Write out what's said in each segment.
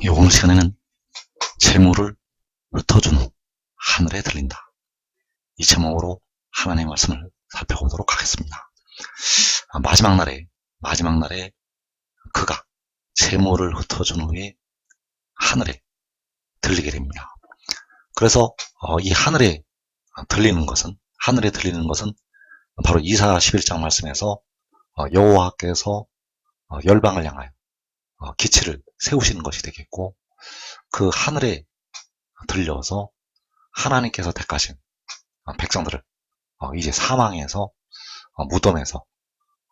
이 오늘 시간에는 재물을 흩어준 후 하늘에 들린다. 이 제목으로 하나님의 말씀을 살펴보도록 하겠습니다. 아, 마지막 날에 마지막 날에 그가 재물을 흩어준 후에 하늘에 들리게 됩니다. 그래서 어, 이 하늘에 들리는 것은 하늘에 들리는 것은 바로 이사 11장 말씀에서 어, 여호와께서 어, 열방을 향하여 어, 기치를 세우시는 것이 되겠고 그 하늘에 들려서 하나님께서 택하신 어, 백성들을 어, 이제 사망에서 어, 무덤에서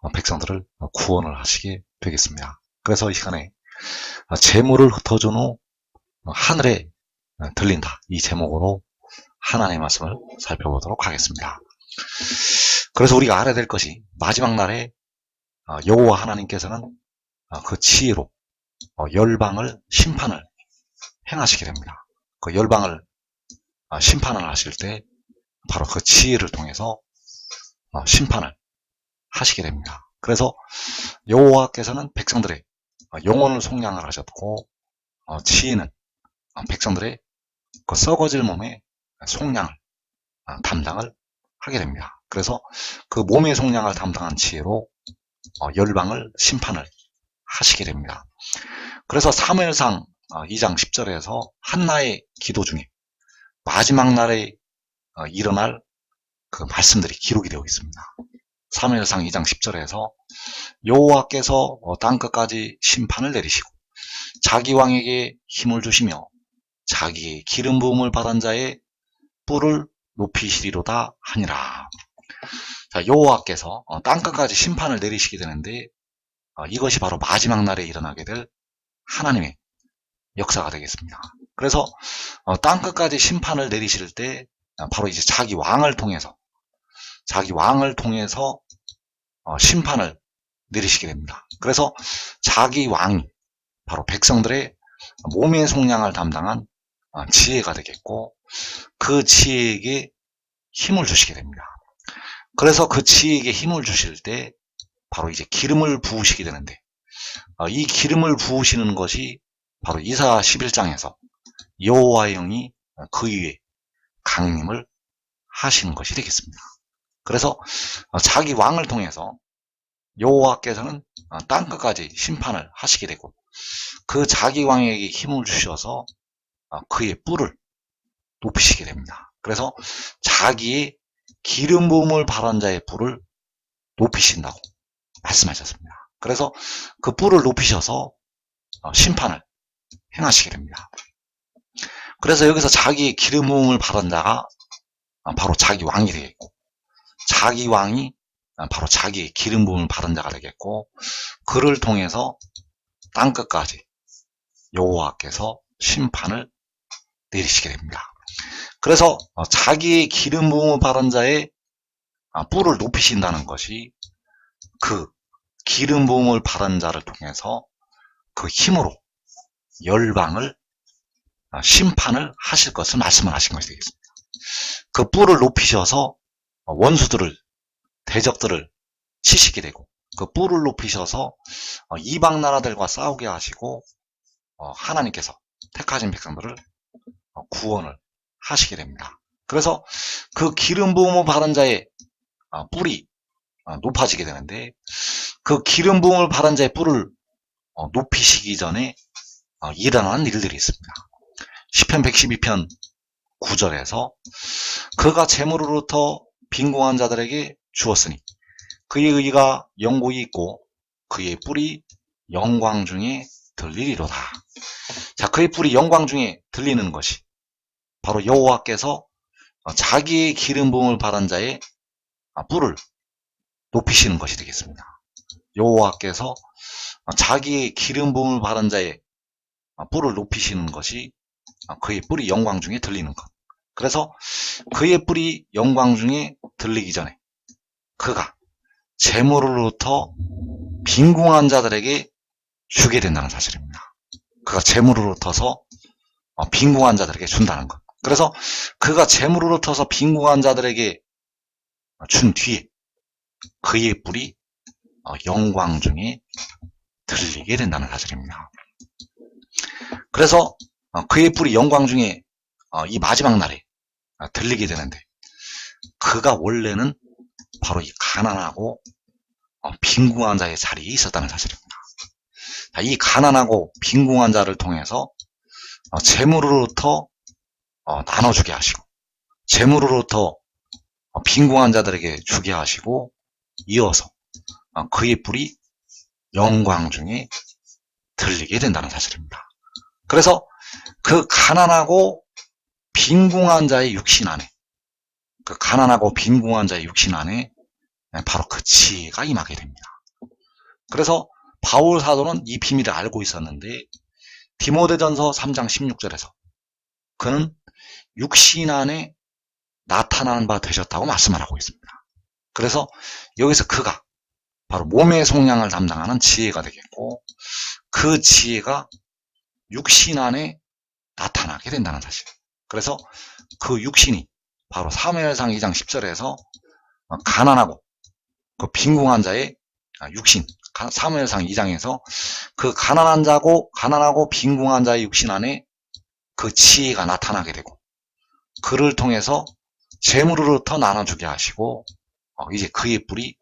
어, 백성들을 어, 구원을 하시게 되겠습니다. 그래서 이 시간에 어, 재물을 흩어준 후 어, 하늘에 어, 들린다 이 제목으로 하나님의 말씀을 살펴보도록 하겠습니다. 그래서 우리가 알아야 될 것이 마지막 날에 어, 여호와 하나님께서는 어, 그 지혜로 어, 열방을 심판을 행하시게 됩니다. 그 열방을 어, 심판을 하실 때 바로 그 지혜를 통해서 어, 심판을 하시게 됩니다. 그래서 여호와께서는 백성들의 어, 영혼을 속량을 하셨고 어, 지혜는 어, 백성들의 그 썩어질 몸의 속량을 어, 담당을 하게 됩니다. 그래서 그 몸의 속량을 담당한 지혜로 어, 열방을 심판을 하시게 됩니다. 그래서 사무엘상 2장 10절에서 한나의 기도 중에 마지막 날에 어, 일어날 그 말씀들이 기록이 되어 있습니다. 사무엘상 2장 10절에서 여호와께서 어, 땅끝까지 심판을 내리시고 자기 왕에게 힘을 주시며 자기의 기름 부음을 받은 자의 뿔을 높이시리로다 하니라. 자, 여호와께서 어, 땅끝까지 심판을 내리시게 되는데 어, 이것이 바로 마지막 날에 일어나게 될 하나님의 역사가 되겠습니다. 그래서 어, 땅끝까지 심판을 내리실 때 어, 바로 이제 자기 왕을 통해서 자기 왕을 통해서 어, 심판을 내리시게 됩니다. 그래서 자기 왕이 바로 백성들의 몸의 속량을 담당한 어, 지혜가 되겠고 그 지혜에게 힘을 주시게 됩니다. 그래서 그 지혜에게 힘을 주실 때 바로 이제 기름을 부으시게 되는데 어, 이 기름을 부으시는 것이 바로 이사 11장에서 여호와의 영이 그 위에 강림을 하시는 것이 되겠습니다. 그래서 어, 자기 왕을 통해서 여호와께서는 어, 땅끝까지 심판을 하시게 되고 그 자기 왕에게 힘을 주셔서 어, 그의 뿔을 높이시게 됩니다. 그래서 자기의 기름 부음을 바란 자의 뿔을 높이신다고 말씀하셨습니다. 그래서 그 뿔을 높이셔서 어, 심판을 행하시게 됩니다. 그래서 여기서 자기의 기름 부음을 바란 자가 어, 바로 자기 왕이 되겠고 자기 왕이 어, 바로 자기의 기름 부음을 바른 자가 되겠고 그를 통해서 땅 끝까지 여호와께서 심판을 내리시게 됩니다. 그래서 어, 자기의 기름 부음을 바른 자의 아, 뿔을 높이신다는 것이 그 기름 부음을 바른 자를 통해서 그 힘으로 열방을 아, 심판을 하실 것을 말씀을 하신 것이 되겠습니다. 그 뿔을 높이셔서 어, 원수들을 대적들을 치시게 되고 그 뿔을 높이셔서 어, 이방 나라들과 싸우게 하시고 어, 하나님께서 택하신 백성들을 어, 구원을 하시게 됩니다. 그래서 그 기름 부음을 받은 자의 어, 뿔이 어, 높아지게 되는데 그 기름 부음을 받은 자의 뿔을 어, 높이시기 전에 어, 일어나는 일들이 있습니다. 10편 112편 9절에서 그가 재물으로부터 빈궁한 자들에게 주었으니 그의 의가 영국이 있고 그의 뿔이 영광 중에 들리리로다. 자, 그의 뿔이 영광 중에 들리는 것이 바로 여호와께서 어, 자기의 기름 부음을 바란 자의 아, 뿔을 높이시는 것이 되겠습니다. 여호와께서 어, 자기의 기름 부음을 바란 자의 아, 뿔을 높이시는 것이 아, 그의 뿔이 영광 중에 들리는 것. 그래서 그의 뿔이 영광 중에 들리기 전에 그가 재물로부터 빈궁한 자들에게 주게 된다는 사실입니다. 그가 재물로부터서 어, 빈궁한 자들에게 준다는 것. 그래서 그가 재물로부터서 빈궁한 자들에게 준 뒤에 그의 뿔이 어, 영광 중에 들리게 된다는 사실입니다. 그래서 어, 그의 뿔이 영광 중에 어, 이 마지막 날에 어, 들리게 되는데 그가 원래는 바로 이 가난하고 어, 빈궁한 자의 자리에 있었다는 사실입니다. 자, 이 가난하고 빈궁한 자를 통해서 어, 재물으로부터 어, 나눠주게 하시고 재물으로부터 어, 빈궁한 자들에게 주게 하시고 이어서 어, 그의 뿔이 영광 중에 들리게 된다는 사실입니다. 그래서 그 가난하고 빈궁한 자의 육신 안에 그 가난하고 빈궁한 자의 육신 안에 바로 그 지혜가 임하게 됩니다. 그래서 바울 사도는 이 비밀을 알고 있었는데 디모데전서 3장 16절에서 그는 육신 안에 나타나는 바 되셨다고 말씀을 하고 있습니다. 그래서 여기서 그가 바로 몸의 속량을 담당하는 지혜가 되겠고 그 지혜가 육신 안에 나타나게 된다는 사실. 그래서 그 육신이 바로 사무엘상 2장 10절에서 가난하고 그 빈궁한 자의 육신 사무엘상 2장에서 그 가난한 자고 가난하고 빈궁한 자의 육신 안에 그 지혜가 나타나게 되고 그를 통해서 재물으로부터 나눠주게 하시고 어, 이제 그의 뿔이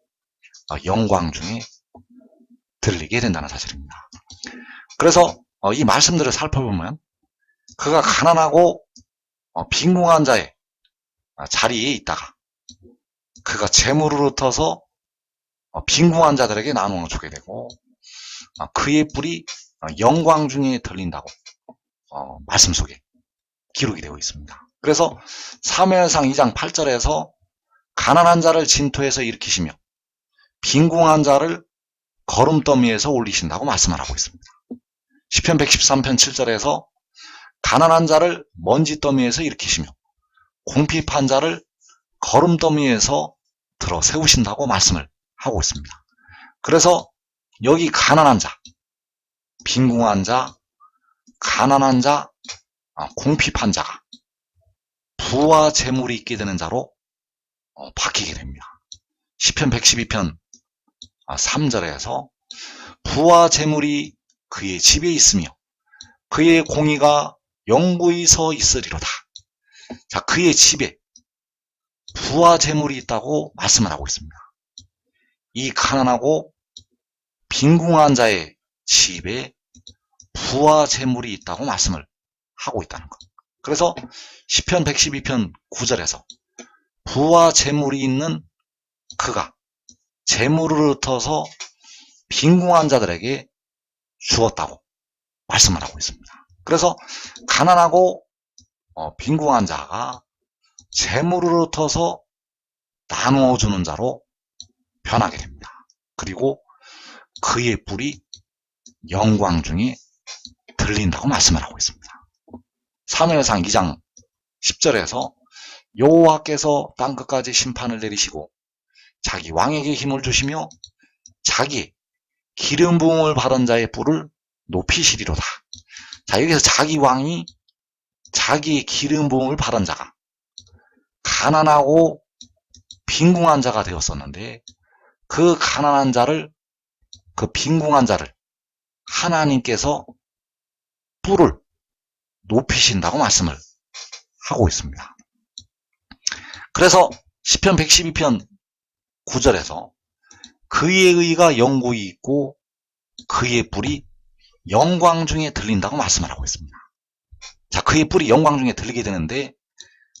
어, 영광 중에 들리게 된다는 사실입니다. 그래서 어, 이 말씀들을 살펴보면 그가 가난하고 빈궁한 자의 자리에 있다가 그가 재물으로부터서 빈궁한 자들에게 나누어 주게 되고 그의 뿔이 영광 중에 들린다고 말씀 속에 기록이 되고 있습니다. 그래서 사무엘상 2장 8절에서 가난한 자를 진토에서 일으키시며 빈궁한 자를 걸음더미에서 올리신다고 말씀을 하고 있습니다. 시편 113편 7절에서 가난한 자를 먼지더미에서 일으키시며 공핍한 자를 걸음더미에서 들어 세우신다고 말씀을 하고 있습니다. 그래서 여기 가난한 자, 빈궁한 자, 가난한 자, 아, 공핍한 자가 부와 재물이 있게 되는 자로 어, 바뀌게 됩니다. 10편 112편 3절에서 부와 재물이 그의 집에 있으며 그의 공의가 영구히 서 있으리로다. 자, 그의 집에 부와 재물이 있다고 말씀을 하고 있습니다. 이 가난하고 빈궁한 자의 집에 부와 재물이 있다고 말씀을 하고 있다는 것. 그래서 10편 112편 9절에서 부와 재물이 있는 그가 재물을 터서 빈궁한 자들에게 주었다고 말씀을 하고 있습니다. 그래서 가난하고 어, 빈궁한 자가 재물을 터서 나누어 주는 자로 변하게 됩니다. 그리고 그의 뿔이 영광 중에 들린다고 말씀을 하고 있습니다. 사무엘상 2장 10절에서 여호와께서 땅 끝까지 심판을 내리시고 자기 왕에게 힘을 주시며 자기 기름 부음을 받은 자의 뿔을 높이시리로다. 자 여기서 자기 왕이 자기 기름 부음을 받은 자가 가난하고 빈궁한 자가 되었었는데 그 가난한 자를 그 빈궁한 자를 하나님께서 뿔을 높이신다고 말씀을 하고 있습니다. 그래서 시편 112편 9절에서 그의 의가 영구히 있고 그의 뿔이 영광 중에 들린다고 말씀을 하고 있습니다. 자, 그의 뿔이 영광 중에 들리게 되는데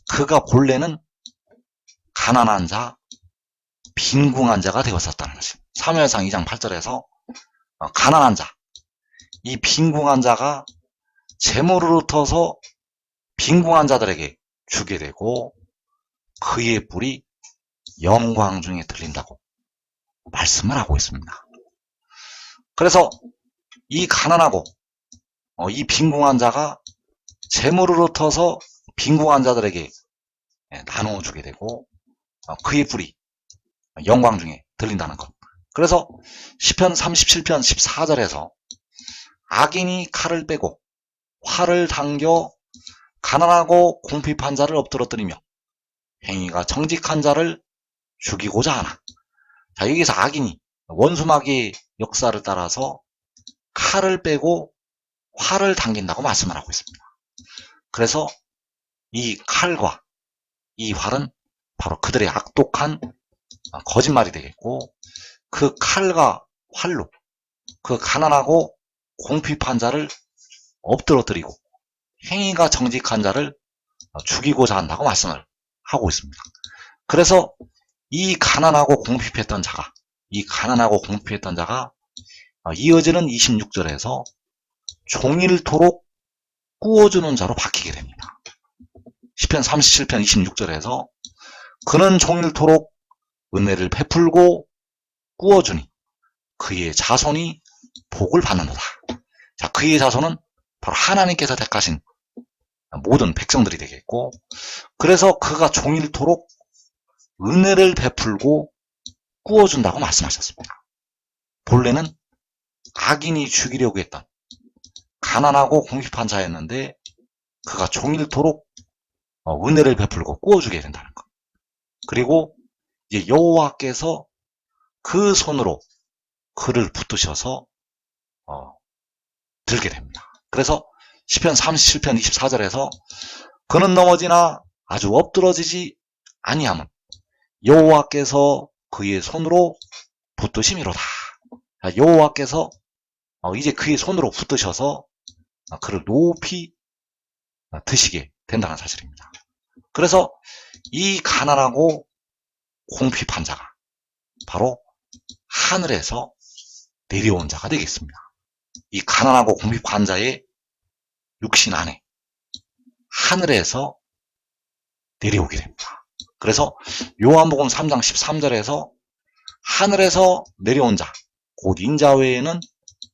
그가 본래는 가난한 자, 빈궁한 자가 되었었다는 것입니다. 사무엘상 2장 8절에서 어, 가난한 자, 이 빈궁한 자가 재물으로부터서 빈궁한 자들에게 주게 되고 그의 뿔이 영광 중에 들린다고 말씀을 하고 있습니다. 그래서 이 가난하고 어, 이 빈궁한 자가 재물으로부터서 빈궁한 자들에게 예, 나누어 주게 되고 어, 그의 뿔이 영광 중에 들린다는 것. 그래서 시편 37편 14절에서 악인이 칼을 빼고 활을 당겨 가난하고 궁핍한 자를 엎드러뜨리며 행위가 정직한 자를 죽이고자 하나. 자, 여기서 악인이 원수마귀의 역사를 따라서 칼을 빼고 활을 당긴다고 말씀을 하고 있습니다. 그래서 이 칼과 이 활은 바로 그들의 악독한 거짓말이 되겠고 그 칼과 활로 그 가난하고 공핍한 자를 엎드러뜨리고 행위가 정직한 자를 죽이고자 한다고 말씀을 하고 있습니다. 그래서 이 가난하고 공핍했던 자가 이 가난하고 공핍했던 자가 이어지는 26절에서 종일토록 꾸어주는 자로 바뀌게 됩니다. 10편 37편 26절에서 그는 종일토록 은혜를 베풀고 꾸어주니 그의 자손이 복을 받는도다. 자, 그의 자손은 바로 하나님께서 택하신 모든 백성들이 되겠고 그래서 그가 종일토록 은혜를 베풀고 꾸어준다고 말씀하셨습니다. 본래는 악인이 죽이려고 했던 가난하고 공핍한 자였는데 그가 종일토록 어, 은혜를 베풀고 꾸어주게 된다는 것. 그리고 이제 여호와께서 그 손으로 그를 붙드셔서 어, 들게 됩니다. 그래서 시편 37편 24절에서 그는 넘어지나 아주 엎드러지지 아니함은 여호와께서 그의 손으로 붙드심이로다. 자, 여호와께서 어, 이제 그의 손으로 붙드셔서 어, 그를 높이 어, 드시게 된다는 사실입니다. 그래서 이 가난하고 공핍한 자가 바로 하늘에서 내려온 자가 되겠습니다. 이 가난하고 공핍한 자의 육신 안에 하늘에서 내려오게 됩니다. 그래서 요한복음 3장 13절에서 하늘에서 내려온 자, 곧 인자 외에는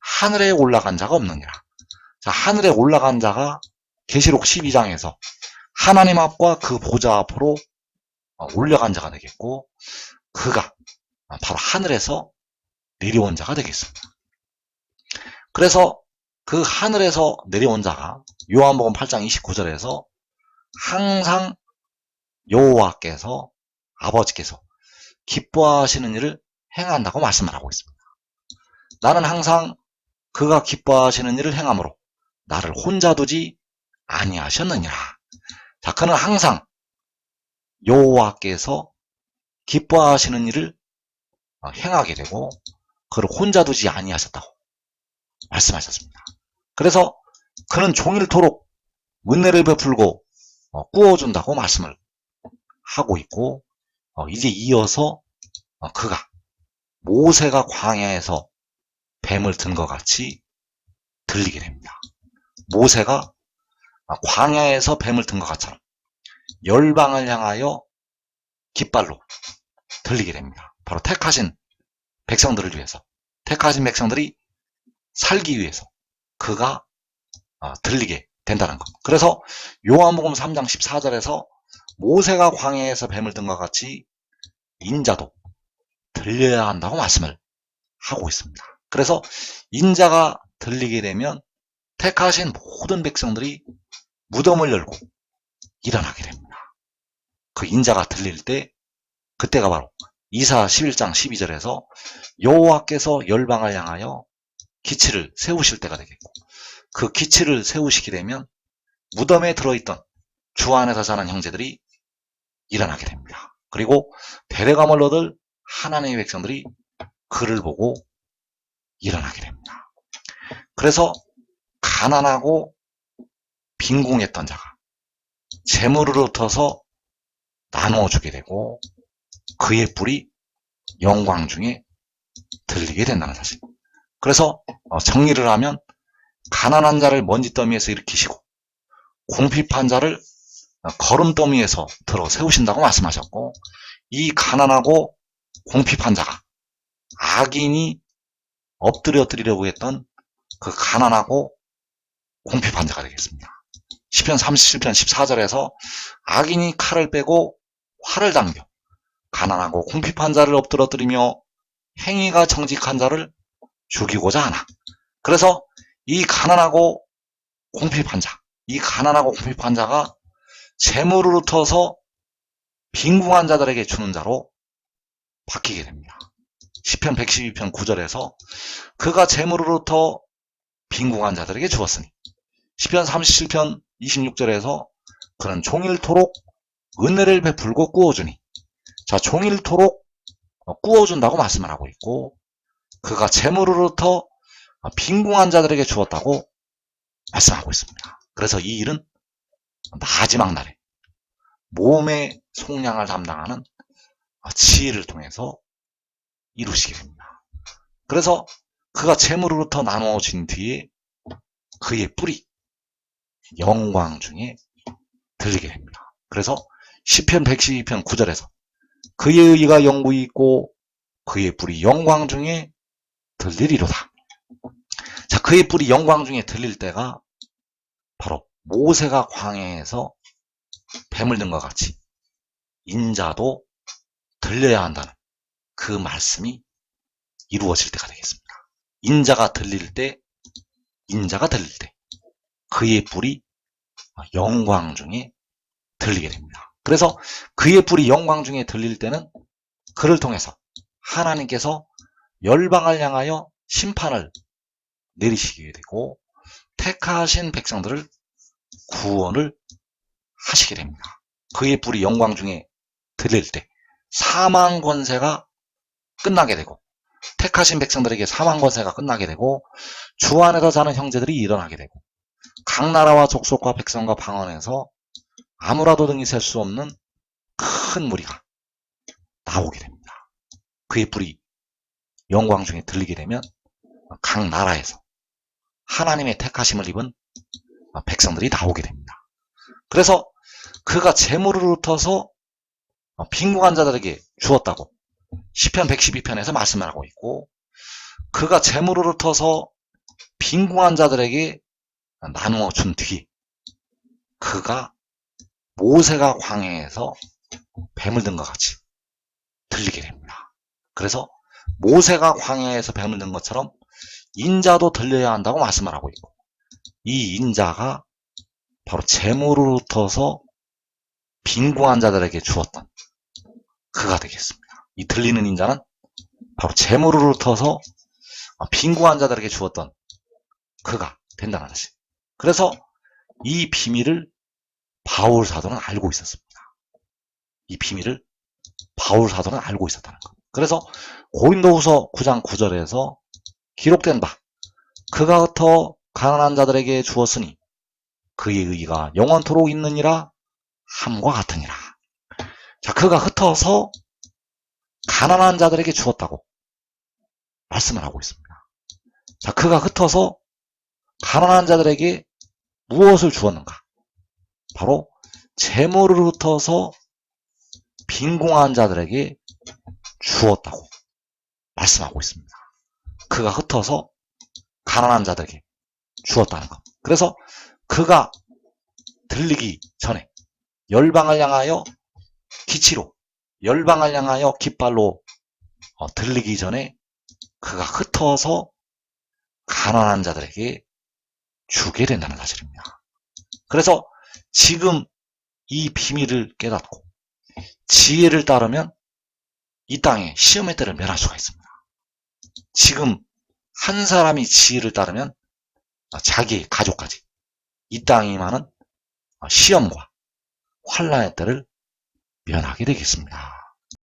하늘에 올라간 자가 없느니라. 자, 하늘에 올라간 자가 계시록 12장에서 하나님 앞과 그 보좌 앞으로 올라간 자가 되겠고 그가 바로 하늘에서 내려온 자가 되겠습니다. 그래서 그 하늘에서 내려온 자가 요한복음 8장 29절에서 항상 여호와께서 아버지께서 기뻐하시는 일을 행한다고 말씀을 하고 있습니다. 나는 항상 그가 기뻐하시는 일을 행함으로 나를 혼자 두지 아니하셨느니라. 자, 그는 항상 여호와께서 기뻐하시는 일을 행하게 되고 그를 혼자 두지 아니하셨다고 말씀하셨습니다. 그래서 그는 종일토록 은혜를 베풀고 어, 꾸어준다고 말씀을 하고 있고 어, 이제 이어서 어, 그가 모세가 광야에서 뱀을 든 것 같이 들리게 됩니다. 모세가 광야에서 뱀을 든 것 같처럼 열방을 향하여 깃발로 들리게 됩니다. 바로 택하신 백성들을 위해서 택하신 백성들이 살기 위해서 그가 어, 들리게 된다는 것. 그래서 요한복음 3장 14절에서 모세가 광야에서 뱀을 든 것 같이 인자도 들려야 한다고 말씀을 하고 있습니다. 그래서 인자가 들리게 되면 택하신 모든 백성들이 무덤을 열고 일어나게 됩니다. 그 인자가 들릴 때 그때가 바로 이사 11장 12절에서 여호와께서 열방을 향하여 기치를 세우실 때가 되겠고 그 기치를 세우시게 되면 무덤에 들어있던 주 안에서 자란 형제들이 일어나게 됩니다. 그리고 대례감을 얻을 하나님의 백성들이 그를 보고 일어나게 됩니다. 그래서 가난하고 빈궁했던 자가 재물을 얻어서 나누어주게 되고 그의 뿔이 영광 중에 들리게 된다는 사실. 그래서 어, 정리를 하면 가난한 자를 먼지더미에서 일으키시고 공핍한 자를 어, 걸음더미에서 들어 세우신다고 말씀하셨고 이 가난하고 공핍한 자가 악인이 엎드려뜨리려고 했던 그 가난하고 공핍한 자가 되겠습니다. 10편 37편 14절에서 악인이 칼을 빼고 활을 당겨 가난하고 공핍한 자를 엎드러뜨리며 행위가 정직한 자를 죽이고자 하나. 그래서 이 가난하고 공핍한 자, 이 가난하고 공핍한 자가 재물을 흩어서 빈궁한 자들에게 주는 자로 바뀌게 됩니다. 10편 112편 9절에서 그가 흩어 빈궁한 자들에게 주었으니 시편 37편 26절에서 그는 종일토록 은혜를 베풀고 꾸어주니 자 종일토록 어, 꾸어준다고 말씀을 하고 있고 그가 재물으로부터 빈궁한 자들에게 주었다고 말씀하고 있습니다. 그래서 이 일은 마지막 날에 몸의 속량을 담당하는 지혜를 통해서 이루시게 됩니다. 그래서 그가 재물으로부터 나누어진 뒤에 그의 뿌리 영광 중에 들리게 됩니다. 그래서 시편 112편 9절에서 그의 의가 영구히 있고 그의 뿌리 영광 중에 들리리로다. 자, 그의 뿌리 영광 중에 들릴 때가 바로 모세가 광해에서 뱀을 든 것 같이 인자도 들려야 한다는 그 말씀이 이루어질 때가 되겠습니다. 인자가 들릴 때, 인자가 들릴 때, 그의 뿔이 영광 중에 들리게 됩니다. 그래서 그의 뿔이 영광 중에 들릴 때는 그를 통해서 하나님께서 열방을 향하여 심판을 내리시게 되고 택하신 백성들을 구원을 하시게 됩니다. 그의 뿔이 영광 중에 들릴 때 사망 권세가 끝나게 되고 택하신 백성들에게 사망 권세가 끝나게 되고 주 안에서 자는 형제들이 일어나게 되고 각 나라와 족속과 백성과 방언에서 아무라도 등이 셀 수 없는 큰 무리가 나오게 됩니다. 그의 뿔이 영광 중에 들리게 되면 각 나라에서 하나님의 택하심을 입은 백성들이 나오게 됩니다. 그래서 그가 재물을 흩어서 빈궁한 자들에게 주었다고 시편 112편에서 말씀을 하고 있고 그가 재물을 흩어서 빈궁한 자들에게 나누어 준 뒤에 그가 모세가 광해에서 뱀을 든 것 같이 들리게 됩니다. 그래서 모세가 뱀을 든 것처럼 인자도 들려야 한다고 말씀을 하고 있고 이 인자가 바로 재물을 흩어서 빈궁한 자들에게 주었던 그가 되겠습니다. 이 들리는 인자는 바로 재물을 흩어서 빈궁한 자들에게 주었던 그가 된다는 것이. 그래서 이 비밀을 바울 사도는 알고 있었습니다. 이 비밀을 바울 사도는 알고 있었다는 것. 그래서 고린도후서 9장 9절에서 기록된 바 그가 흩어 가난한 자들에게 주었으니 그의 의가 영원토록 있느니라 함과 같으니라. 자, 그가 흩어서 가난한 자들에게 주었다고 말씀을 하고 있습니다. 자, 그가 흩어서 가난한 자들에게 무엇을 주었는가? 바로 재물을 흩어서 빈궁한 자들에게 주었다고 말씀하고 있습니다. 그가 흩어서 가난한 자들에게 주었다는 것. 그래서 그가 들리기 전에 열방을 향하여 기치로 열방을 향하여 깃발로 어, 들리기 전에 그가 흩어서 가난한 자들에게 주게 된다는 사실입니다. 그래서 지금 이 비밀을 깨닫고 지혜를 따르면 이 땅에 시험의 때를 면할 수가 있습니다. 지금 한 사람이 지혜를 따르면 자기 가족까지 이 땅에 많은 시험과 환란의 때를 면하게 되겠습니다.